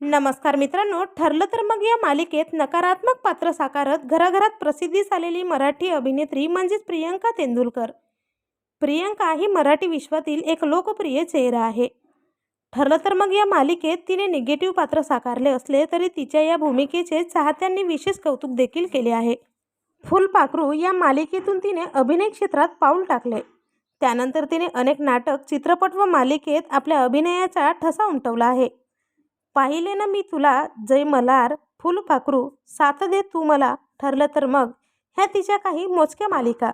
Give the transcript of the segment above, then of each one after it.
नमस्कार मित्रांनो ठरलं तर मग या मालिकेत नकारात्मक पात्र साकारत घराघरात प्रसिद्धीस आलेली मराठी अभिनेत्री म्हणजेच प्रियंका तेंडुलकर. प्रियंका ही मराठी विश्वातील एक लोकप्रिय चेहरा आहे. ठरलं तर मग या मालिकेत तिने निगेटिव्ह पात्र साकारले असले तरी तिच्या या भूमिकेचे चाहत्यांनी विशेष कौतुक देखील केले आहे. फुलपाखरू या मालिकेतून तिने अभिनय क्षेत्रात पाऊल टाकले. त्यानंतर तिने अनेक नाटक चित्रपट व मालिकेत आपल्या अभिनयाचा ठसा उमटवला आहे. पाहिले ना मी तुला जय मल्हार फुलपाखरू साथ दे तू मला ठरलं तर मग ह्या तिच्या काही मोजक्या मालिका.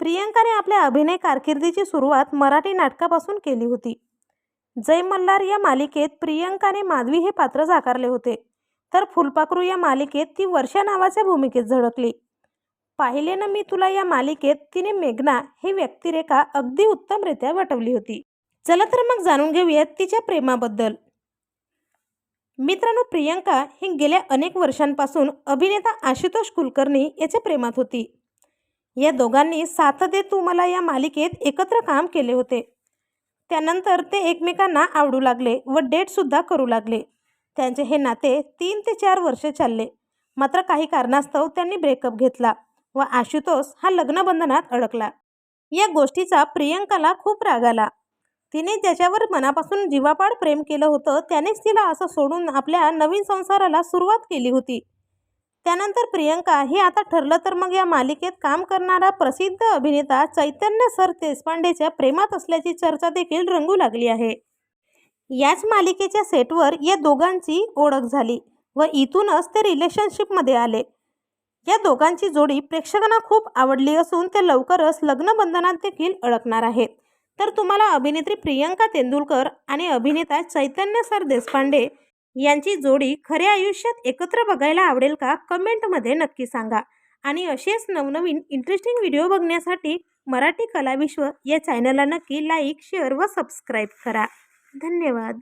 प्रियंकाने आपल्या अभिनय कारकिर्दीची सुरुवात मराठी नाटकापासून केली होती. जय मल्हार या मालिकेत प्रियंकाने माधवी हे पात्र साकारले होते तर फुलपाखरू या मालिकेत ती वर्षा नावाच्या भूमिकेत झळकली. पाहिले ना मी तुला या मालिकेत तिने मेघना ही व्यक्तिरेखा अगदी उत्तमरित्या वटवली होती. चला तर मग जाणून घेऊयात तिच्या प्रेमाबद्दल. मित्रांनो प्रियंका ही गेल्या अनेक वर्षांपासून अभिनेता आशुतोष कुलकर्णी याच्या प्रेमात होती. या दोघांनी साथ दे तू मला या मालिकेत एकत्र काम केले होते. त्यानंतर ते एकमेकांना आवडू लागले व डेटसुद्धा करू लागले. त्यांचे हे नाते तीन ते चार वर्ष चालले. मात्र काही कारणास्तव त्यांनी ब्रेकअप घेतला व आशुतोष हा लग्नबंधनात अडकला. या गोष्टीचा प्रियंकाला खूप राग आला. तिने ज्याच्यावर मनापासून जीवापाड प्रेम केलं होतं त्यानेच तिला असं सोडून आपल्या नवीन संसाराला सुरुवात केली होती. त्यानंतर प्रियंका हे आता ठरलं तर मग या मालिकेत काम करणारा प्रसिद्ध अभिनेता चैतन्य सर देशपांडेच्या प्रेमात असल्याची चर्चा देखील रंगू लागली आहे. याच मालिकेच्या सेटवर या दोघांची ओळख झाली व इथूनच ते रिलेशनशिपमध्ये आले. या दोघांची जोडी प्रेक्षकांना खूप आवडली असून ते लवकरच लग्नबंधनात देखील अडकणार आहेत. तर तुम्हाला अभिनेत्री प्रियंका तेंडुलकर आणि अभिनेता चैतन्य सर देशपांडे यांची जोडी खऱ्या आयुष्यात एकत्र बघायला आवडेल का? कमेंटमध्ये नक्की सांगा. आणि असेच नवनवीन इंटरेस्टिंग व्हिडिओ बघण्यासाठी मराठी कलाविश्व या चॅनलला नक्की लाईक शेअर व सबस्क्राईब करा. धन्यवाद.